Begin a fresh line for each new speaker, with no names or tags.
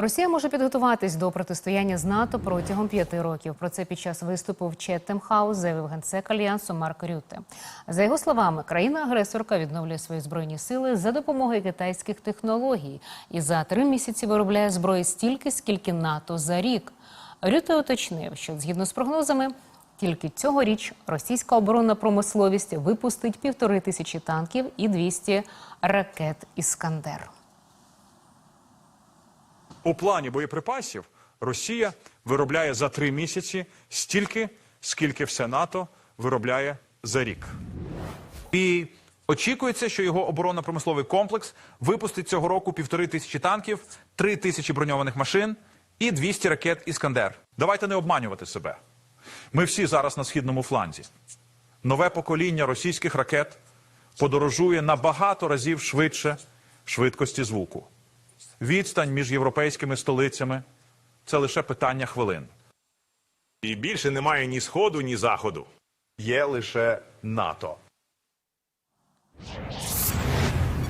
Росія може підготуватись до протистояння з НАТО протягом п'яти років. Про це під час виступу в Четтем Хаус заявив генсек альянсу Марк Рютте. За його словами, країна-агресорка відновлює свої збройні сили за допомогою китайських технологій і за три місяці виробляє зброї стільки, скільки НАТО за рік. Рютте уточнив, що згідно з прогнозами. Тільки цьогоріч російська оборонна промисловість випустить півтори тисячі танків і 200 ракет «Іскандер».
У плані боєприпасів Росія виробляє за три місяці стільки, скільки все НАТО виробляє за рік.
І очікується, що його оборонно-промисловий комплекс випустить цього року півтори тисячі танків, три тисячі броньованих машин і 200 ракет Іскандер.
Давайте не обманювати себе. Ми всі зараз на східному фланзі. Нове покоління російських ракет подорожує на багато разів швидше швидкості звуку. Відстань між європейськими столицями це лише питання хвилин.
І більше немає ні сходу, ні заходу.
Є лише НАТО.